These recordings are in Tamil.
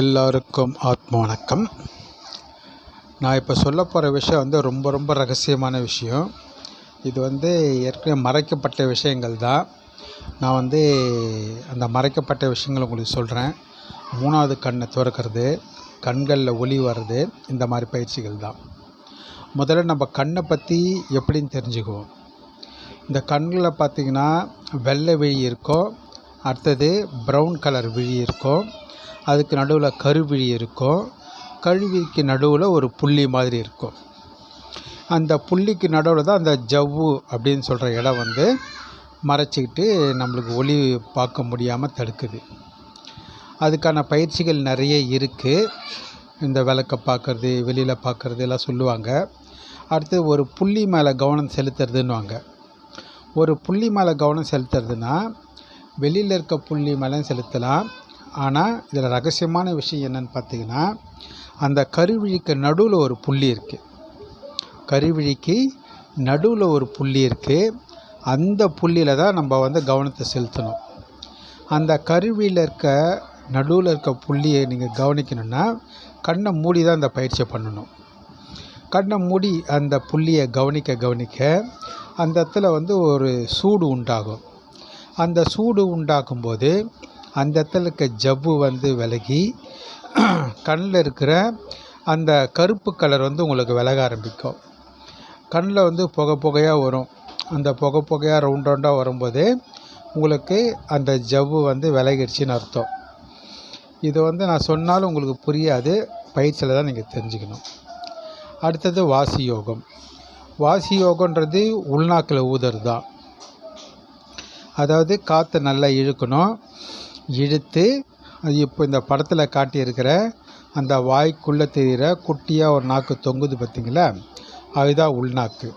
எல்லாருக்கும் ஆத்ம வணக்கம் நான் இப்போ சொல்ல போகிற விஷயம் வந்து ரொம்ப ரொம்ப ரகசியமான விஷயம். இது வந்து ஏற்கனவே மறைக்கப்பட்ட விஷயங்கள் தான். நான் வந்து அந்த மறைக்கப்பட்ட விஷயங்களை உங்களுக்கு சொல்கிறேன் மூணாவது கண்ணை திறக்கிறது கண்களில் ஒளி வர்றது இந்த மாதிரி பயிற்சிகள் தான். முதல்ல நம்ம கண்ணை பற்றி எப்படின்னு தெரிஞ்சுக்குவோம். இந்த கண்களை பார்த்திங்கன்னா வெள்ளை வெளி இருக்கும் அடுத்தது ப்ரௌன் கலர் விழி இருக்கும். அதுக்கு நடுவில் கருவிழி இருக்கும். கருவிக்கு நடுவில் ஒரு புள்ளி மாதிரி இருக்கும். அந்த புள்ளிக்கு நடுவில் தான் அந்த ஜவ்வு அப்படின்னு சொல்கிற இடம் வந்து மறைச்சிக்கிட்டு நம்மளுக்கு ஒளி பார்க்க முடியாமல் தடுக்குது. அதுக்கான பயிற்சிகள் நிறைய இருக்குது இந்த விளக்க பார்க்குறது வெளியில் பார்க்குறது எல்லாம் சொல்லுவாங்க. அடுத்து ஒரு புள்ளி மேலே கவனம் செலுத்துறதுன்னுவாங்க. ஒரு புள்ளி மேலே கவனம் செலுத்துறதுன்னா வெளியில் இருக்க புள்ளி மேலேயும் செலுத்தலாம். ஆனால் இதில் ரகசியமான விஷயம் என்னன்னு பார்த்தீங்கன்னா அந்த கருவிழிக்கு நடுவில் ஒரு புள்ளி இருக்குது கருவிழிக்கு நடுவில் ஒரு புள்ளி இருக்குது அந்த புள்ளியில் தான் நம்ம வந்து கவனத்தை செலுத்தணும். அந்த கருவியில் இருக்க நடுவில் இருக்க புள்ளியை நீங்கள் கவனிக்கணுன்னா கண்ணை மூடி தான் அந்த பயிற்சியை பண்ணணும். கண்ணை மூடி அந்த புள்ளியை கவனிக்க கவனிக்க அந்த இடத்துல வந்து ஒரு சூடு உண்டாகும். அந்த சூடு உண்டாக்கும் போது அந்த இடத்துல இருக்க ஜவ்வு வந்து விலகி கண்ணில் இருக்கிற அந்த கருப்பு கலர் வந்து உங்களுக்கு விலக ஆரம்பிக்கும். கண்ணில் வந்து புகை புகையாக வரும். அந்த புகை புகையாக ரவுண்ட் ரவுண்டாக வரும்போது உங்களுக்கு அந்த ஜவ்வு வந்து விலகிடுச்சின்னு அர்த்தம். இது வந்து நான் சொன்னாலும் உங்களுக்கு புரியாது. பயிற்சியில் தான் நீங்கள் தெரிஞ்சுக்கணும். அடுத்தது வாசி யோகம். வாசி யோகன்றது உள்நாக்கில் ஊதர் தான் அதாவது காற்றை நல்லா இழுக்கணும். இழுத்து அது இப்போ இந்த படத்தில் காட்டியிருக்கிற அந்த வாய்க்குள்ளே தெரிகிற குட்டியாக ஒரு நாக்கு தொங்குது பார்த்திங்களா? அதுதான் உள்நாக்கு.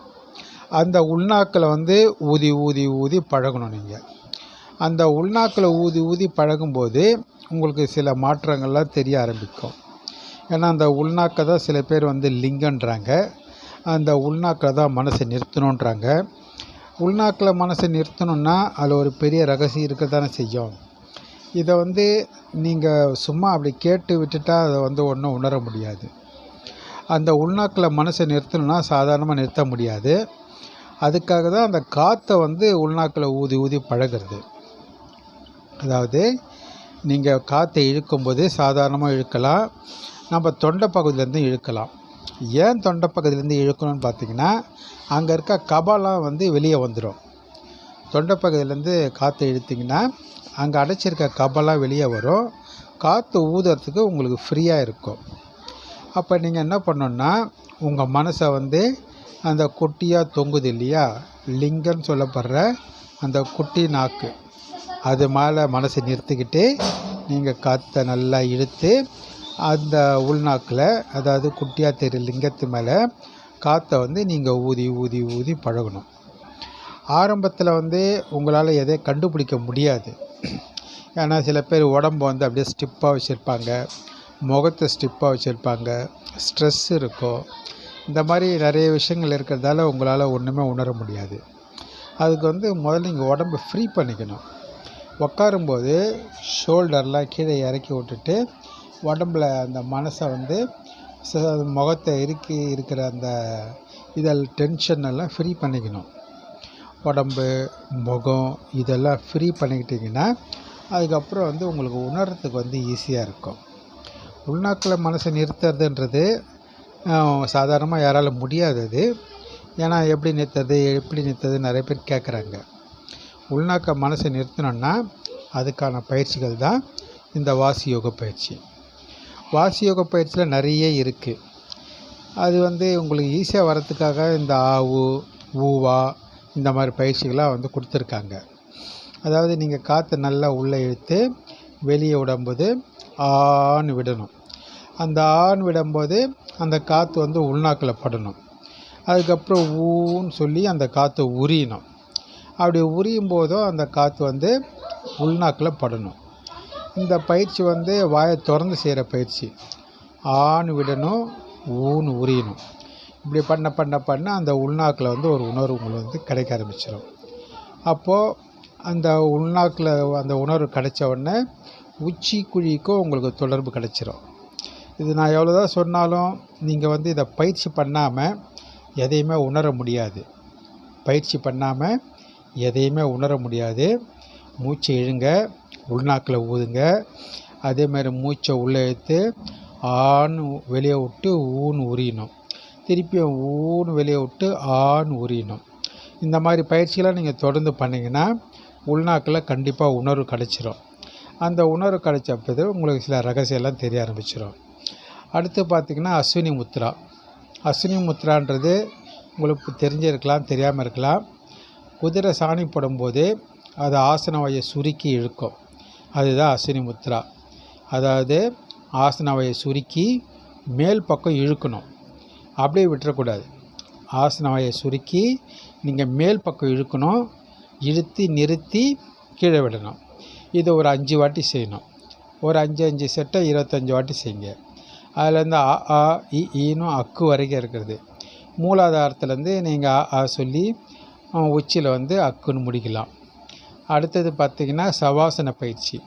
அந்த உள்நாக்கில் வந்து ஊதி ஊதி ஊதி பழகணும் நீங்கள் அந்த உள்நாக்கில் ஊதி ஊதி பழகும்போது உங்களுக்கு சில மாற்றங்கள்லாம் தெரிய ஆரம்பிக்கும். ஏன்னா அந்த உள்நாக்கை தான் சில பேர் வந்து லிங்கன்றாங்க. அந்த உள்நாக்கில் தான் மனசை நிறுத்தணுன்றாங்க. உள்நாக்கில் மனசை நிறுத்தணுன்னா அதில் ஒரு பெரிய ரகசியம் இருக்க தானே செய்யும். இதை வந்து நீங்கள் சும்மா அப்படி கேட்டு விட்டுட்டா அதை வந்து ஒன்றும் உணர முடியாது. அந்த உள்நாக்கில் மனசை நிறுத்தணுன்னா சாதாரணமாக நிறுத்த முடியாது. அதுக்காக தான் அந்த காற்றை வந்து உள்நாக்கில் ஊதி ஊதி பழகிறது. அதாவது நீங்கள் காற்றை இழுக்கும்போது சாதாரணமாக இழுக்கலாம். நம்ம தொண்டை பகுதியிலேருந்து இழுக்கலாம். ஏன் தொண்டை பகுதியிலேருந்து இழுக்கணும்னு பார்த்தீங்கன்னா அங்கே இருக்க கபாலாம் வந்து வெளியே வந்துடும் தொண்டை பகுதியிலேருந்து காற்றை இழுத்திங்கன்னா அங்கே அடைச்சிருக்க கபெல்லாம் வெளியே வரும். காற்று ஊதுறதுக்கு உங்களுக்கு ஃப்ரீயாக இருக்கும். அப்போ நீங்கள் என்ன பண்ணணுன்னா உங்கள் மனசை வந்து அந்த குட்டியாக தொங்குது இல்லையா? லிங்கம்னு சொல்லப்படுற அந்த குட்டி நாக்கு. அது மேலே மனசை நிறுத்திக்கிட்டு நீங்கள் காற்றை நல்லா இழுத்து அந்த உள்நாக்கில் அதாவது குட்டியாக தெரிய லிங்கத்து மேலே காற்றை வந்து நீங்கள் ஊதி ஊதி ஊதி பழகணும். ஆரம்பத்தில் வந்து உங்களால் எதையும் கண்டுபிடிக்க முடியாது. ஏன்னா சில பேர் உடம்பு வந்து அப்படியே ஸ்டிப்பாக வச்சுருப்பாங்க. முகத்தை ஸ்டிப்பாக வச்சுருப்பாங்க. ஸ்ட்ரெஸ் இருக்கும். இந்த மாதிரி நிறைய விஷயங்கள் இருக்கிறதால உங்களால் ஒன்றுமே உணர முடியாது. அதுக்கு வந்து முதல்ல நீங்கள் உடம்பை ஃப்ரீ பண்ணிக்கணும். உட்காரும்போது ஷோல்டர்லாம் கீழே இறக்கி விட்டுட்டு உடம்புல அந்த மனசை வந்து முகத்தை இறுக்கி இருக்கிற அந்த இதில் டென்ஷன் எல்லாம் ஃப்ரீ பண்ணிக்கணும். உடம்பு முகம் இதெல்லாம் ஃப்ரீ பண்ணிக்கிட்டிங்கன்னா அதுக்கப்புறம் வந்து உங்களுக்கு உணர்கிறதுக்கு வந்து ஈஸியாக இருக்கும். உள்நாக்கில் மனசை நிறுத்துறதுன்றது சாதாரணமாக யாரால் முடியாது அது. ஏன்னா எப்படி நிறுத்துறது எப்படி நிறுத்துறது நிறைய பேர் கேட்குறாங்க உள்நாக்க மனசை நிறுத்தணுன்னா அதுக்கான பயிற்சிகள் தான் இந்த வாசி யோக பயிற்சி. வாசி யோக பயிற்சியில் நிறைய இருக்குது அது வந்து உங்களுக்கு ஈஸியாக வரத்துக்காக இந்த ஆவு ஊவா இந்த மாதிரி பயிற்சிகளாக வந்து கொடுத்துருக்காங்க. அதாவது நீங்கள் காற்றை நல்லா உள்ளே இழுத்து வெளியே விடும்போது ஆண் விடணும். அந்த ஆண் விடும்போது அந்த காற்று வந்து உள்நாக்கில் படணும். அதுக்கப்புறம் ஊன்னு சொல்லி அந்த காற்று உரியணும். அப்படி உரியும் போதும் அந்த காற்று வந்து உள்நாக்கில் படணும். இந்த பயிற்சி வந்து வாயை திறந்து செய்கிற பயிற்சி. ஆண் விடணும் ஊன்னு உரியணும். இப்படி பண்ண பண்ண பண்ண அந்த உள்நாக்கில் வந்து ஒரு உணர்வு உங்களுக்கு வந்து கிடைக்க ஆரம்பிச்சிடும். அப்போது அந்த உள்நாக்கில் அந்த உணர்வு கிடைச்ச உடனே உச்சி குழிக்கும் உங்களுக்கு தொடர்பு கிடைச்சிரும். இது நான் எவ்வளோ தான் சொன்னாலும் நீங்கள் வந்து இதை பயிற்சி பண்ணாமல் எதையுமே உணர முடியாது. பயிற்சி பண்ணாமல் எதையுமே உணர முடியாது. மூச்சு இழுங்க உள்நாக்கில் ஊதுங்க. அதேமாதிரி மூச்சை உள்ளே எடுத்து ஆண் வெளியே விட்டு ஊன்னு உரியணும். திருப்பியும் ஊன்னு வெளியே விட்டு ஆண் உரியணும். இந்த மாதிரி பயிற்சிகளை நீங்கள் தொடர்ந்து பண்ணிங்கன்னா உள்நாக்கில் கண்டிப்பாக உணர்வு கிடச்சிரும். அந்த உணர்வு கிடைச்ச பிறகு உங்களுக்கு சில ரகசியம்லாம் தெரிய ஆரம்பிச்சிடும் அடுத்து பார்த்திங்கன்னா அஸ்வினி முத்ரா. அஸ்வினி முத்ரான்றது உங்களுக்கு தெரிஞ்சிருக்கலாம் தெரியாமல் இருக்கலாம். குதிரை சாணி போடும்போது அது ஆசன வாயை சுருக்கி இழுக்கும். அதுதான் அஸ்வினி முத்ரா. அதாவது ஆசனவையை சுருக்கி மேல் பக்கம் இழுக்கணும். அப்படியே விட்டுறக்கூடாது. ஆசனவையை சுருக்கி நீங்கள் மேல் பக்கம் இழுக்கணும். இழுத்து நிறுத்தி கீழே விடணும். இதை ஒரு அஞ்சு வாட்டி செய்யணும். ஒரு அஞ்சு அஞ்சு செட்டை இருபத்தஞ்சி வாட்டி செய்யுங்க. அதுலேருந்து அ ஆ இ ஈனும் அக்கு வரைக்கும் இருக்கிறது. மூலாதாரத்துலேருந்து நீங்கள் ஆ ஆ சொல்லி உச்சியில் வந்து அக்குன்னு முடிக்கலாம். அடுத்தது பார்த்திங்கன்னா சவாசன பயிற்சி.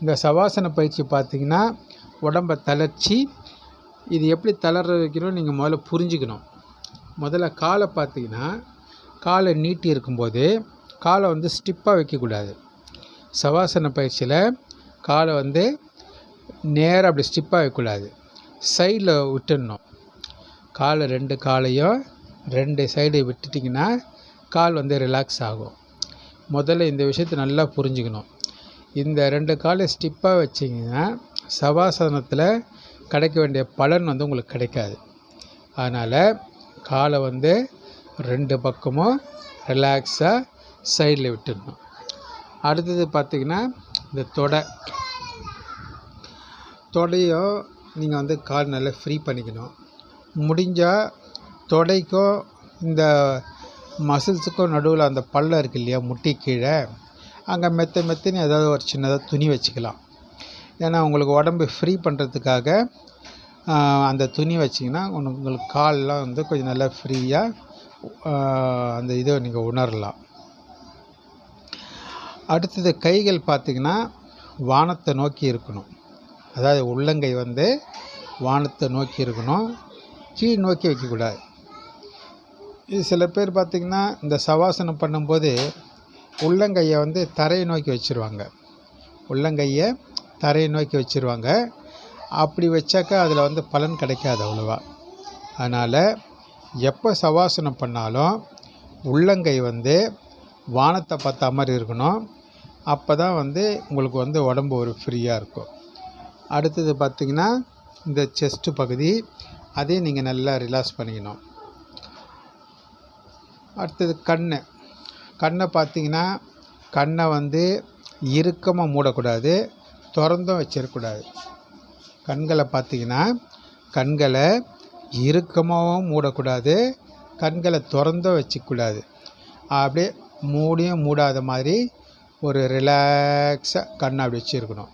இந்த சவாசன பயிற்சி பார்த்திங்கன்னா உடம்பை தளர்ச்சி இது எப்படி தளர வைக்கணும் நீங்கள் முதல்ல புரிஞ்சுக்கணும். முதல்ல காலை பார்த்திங்கன்னா காலை நீட்டி இருக்கும்போது காலை வந்து ஸ்டிப்பாக வைக்கக்கூடாது. சவாசன பயிற்சியில் காலை வந்து நேராக அப்படி ஸ்டிப்பாக வைக்கக்கூடாது. சைடில் விட்டுடணும். காலை ரெண்டு காலையும் ரெண்டு சைடு விட்டுட்டிங்கன்னா கால் வந்து ரிலாக்ஸ் ஆகும். முதல்ல இந்த விஷயத்தை நல்லா புரிஞ்சுக்கணும். இந்த ரெண்டு காலை ஸ்டிப்பாக வச்சிங்கன்னா சவாசனத்தில் கிடைக்க வேண்டிய பலன் வந்து உங்களுக்கு கிடைக்காது. அதனால் காலை வந்து ரெண்டு பக்கமும் ரிலாக்ஸாக சைடில் விட்டுடணும். அடுத்தது பார்த்திங்கன்னா இந்த தொடை. தொடையும் நீங்கள் வந்து கால் நல்லா ஃப்ரீ பண்ணிக்கணும். முடிஞ்சால் தொடைக்கும் இந்த மசில்ஸுக்கும் நடுவில் அந்த பள்ளம் இருக்கு இல்லையா முட்டி கீழே அங்கே மெத்த மெத்தன்னு ஏதாவது ஒரு சின்னதாக துணி வச்சுக்கலாம். ஏன்னா உங்களுக்கு உடம்பு ஃப்ரீ பண்ணுறதுக்காக அந்த துணி வச்சிங்கன்னா உங்களுக்கு கால்லாம் வந்து கொஞ்சம் நல்லா ஃப்ரீயாக அந்த இதை நீங்கள் உணரலாம். அடுத்தது கைகள் பார்த்திங்கன்னா வானத்தை நோக்கி இருக்கணும். அதாவது உள்ளங்கை வந்து வானத்தை நோக்கி இருக்கணும். கீழ் நோக்கி வைக்கக்கூடாது. இது சில பேர் பார்த்திங்கன்னா இந்த சவாசனம் பண்ணும்போது உள்ளங்கையை வந்து தரையை நோக்கி வச்சுருவாங்க. உள்ளங்கையை தரையை நோக்கி வச்சுருவாங்க. அப்படி வச்சாக்கா அதில் வந்து பலன் கிடைக்காது அவ்வளோவா. அதனால் எப்போ சவாசனம் பண்ணாலும் உள்ளங்கை வந்து வானத்தை பார்த்த மாதிரி இருக்கணும். அப்போ தான் வந்து உங்களுக்கு வந்து உடம்பு ஒரு ஃப்ரீயாக இருக்கும். அடுத்தது பார்த்திங்கன்னா இந்த செஸ்ட்டு பகுதி அதையும் நீங்கள் நல்லா ரிலாக்ஸ் பண்ணிக்கணும். அடுத்தது கண் கண்ணை பார்த்தீங்கன்னா கண்ணை வந்து இறுக்கமாக மூடக்கூடாது திறந்தும் வச்சிடக்கூடாது கண்களை பார்த்தீங்கன்னா கண்களை இறுக்கமாகவும் மூடக்கூடாது கண்களை திறந்தும் வச்சிக்கூடாது. அப்படியே மூடியும் மூடாத மாதிரி ஒரு ரிலாக்ஸாக கண்ணை அப்படி வச்சுருக்கணும்.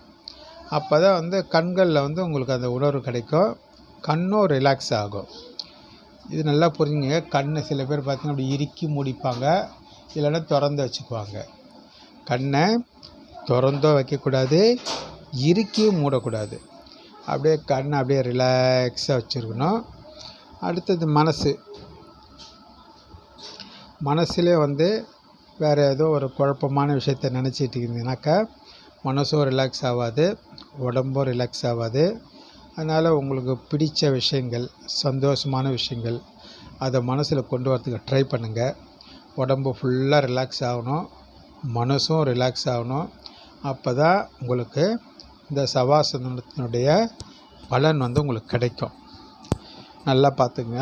அப்போ தான் வந்து கண்களில் வந்து உங்களுக்கு அந்த உணர்வு கிடைக்கும். கண்ணும் ரிலாக்ஸ் ஆகும். இது நல்லா புரிஞ்சுங்க. கண்ணை சில பேர் பார்த்தீங்கன்னா அப்படி இறுக்கி மூடிப்பாங்க. இல்லைன்னா திறந்து வச்சுக்குவாங்க. கண்ணை திறந்தோ வைக்கக்கூடாது. இறுக்கியும் மூடக்கூடாது. அப்படியே கண்ணை அப்படியே ரிலாக்ஸாக வச்சுருக்கணும். அடுத்தது மனசு. மனசுலே வந்து வேறு ஏதோ ஒரு குழப்பமான விஷயத்த நினச்சிட்டு இருந்தீங்கனாக்கா மனசும் ரிலாக்ஸ் ஆகாது. உடம்பும் ரிலாக்ஸ் ஆகாது. அதனால் உங்களுக்கு பிடித்த விஷயங்கள் சந்தோஷமான விஷயங்கள் அதை மனசில் கொண்டு வரதுக்கு ட்ரை பண்ணுங்கள் உடம்பு ஃபுல்லாக ரிலாக்ஸ் ஆகணும். மனசும் ரிலாக்ஸ் ஆகணும். அப்போ தான் உங்களுக்கு இந்த சவாசனத்தினுடைய பலன் வந்து உங்களுக்கு கிடைக்கும். நல்லா பார்த்துங்க.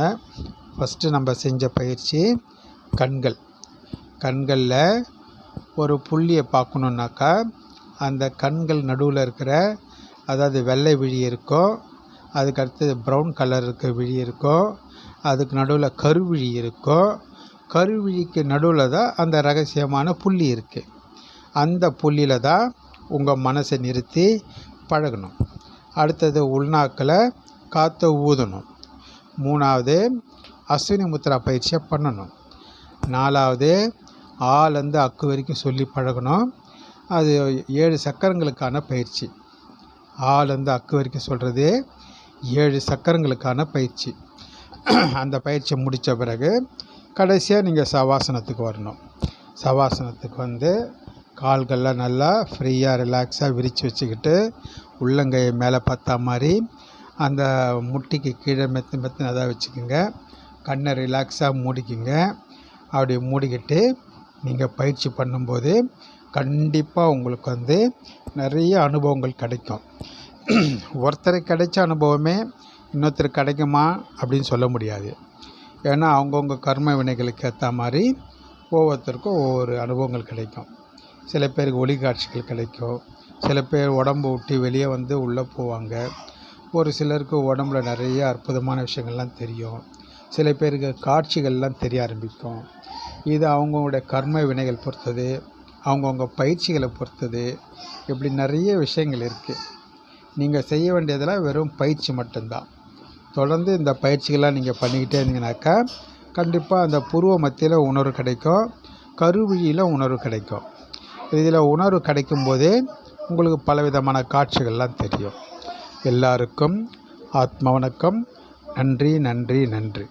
ஃபஸ்ட்டு நம்ம செஞ்ச பயிற்சி கண்கள். கண்களில் ஒரு புள்ளியை பார்க்கணுன்னாக்கா அந்த கண்கள் நடுவில் இருக்கிற அதாவது வெள்ளை விழி இருக்கும். அதுக்கு அடுத்தது ப்ரௌன் கலருக்கு விழி இருக்கும் அதுக்கு நடுவில் கருவிழி இருக்கும் கருவிழிக்கு நடுவில் தான் அந்த ரகசியமான புள்ளி இருக்குது அந்த புள்ளியில் தான் உங்கள் மனசை நிறுத்தி பழகணும். அடுத்தது உள்நாக்கில் காற்றை ஊதணும். மூணாவது அஸ்வினி முத்திரா பயிற்சியை பண்ணணும். நாலாவது ஆலேருந்து அக்கு வரைக்கும் சொல்லி பழகணும். அது ஏழு சக்கரங்களுக்கான பயிற்சி. ஆலேருந்து அக்கு வரைக்கும் சொல்கிறது ஏழு சக்கரங்களுக்கான பயிற்சி. அந்த பயிற்சி முடித்த பிறகு கடைசியாக நீங்கள் சவாசனத்துக்கு வரணும். சவாசனத்துக்கு வந்து கால்கள்லாம் நல்லா ஃப்ரீயாக ரிலாக்ஸாக விரித்து வச்சுக்கிட்டு உள்ளங்கையை மேலே பார்த்தா மாதிரி அந்த முட்டிக்கு கீழே மெத்து மெத்துன்னு அதாக வச்சுக்கோங்க. கண்ணை ரிலாக்ஸாக மூடிக்கிங்க. அப்படி மூடிக்கிட்டு நீங்கள் பயிற்சி பண்ணும்போது கண்டிப்பாக உங்களுக்கு வந்து நிறைய அனுபவங்கள் கிடைக்கும். ஒருத்தருக்கு கிடைச்ச அனுபவமே இன்னொருத்தருக்கு கிடைக்குமா அப்படின்னு சொல்ல முடியாது. ஏன்னா அவங்கவுங்க கர்ம வினைகளுக்கு ஏற்ற மாதிரி ஒவ்வொருத்தருக்கும் ஒவ்வொரு அனுபவங்கள் கிடைக்கும். சில பேருக்கு ஒளி காட்சிகள் கிடைக்கும். சில பேர் உடம்பு விட்டு வெளியே வந்து உள்ளே போவாங்க. ஒரு சிலருக்கு உடம்புல நிறைய அற்புதமான விஷயங்கள்லாம் தெரியும். சில பேருக்கு காட்சிகள்லாம் தெரிய ஆரம்பிக்கும். இது அவங்கவுடைய கர்ம வினைகள் பொறுத்தது. அவங்கவுங்க பயிற்சிகளை பொறுத்தது. இப்படி நிறைய விஷயங்கள் இருக்குது நீங்கள் செய்ய வேண்டியதெல்லாம் வெறும் பயிற்சி மட்டும்தான். தொடர்ந்து இந்த பயிற்சிகள்லாம் நீங்கள் பண்ணிக்கிட்டே இருந்தீங்கனாக்கா கண்டிப்பாக அந்த புருவ மத்தியில் உணர்வு கிடைக்கும் கருவிழியில் உணர்வு கிடைக்கும். இதில் உணர்வு கிடைக்கும் போதே உங்களுக்கு பலவிதமான காட்சிகள்லாம் தெரியும். எல்லாருக்கும் ஆத்ம வணக்கம். நன்றி நன்றி நன்றி.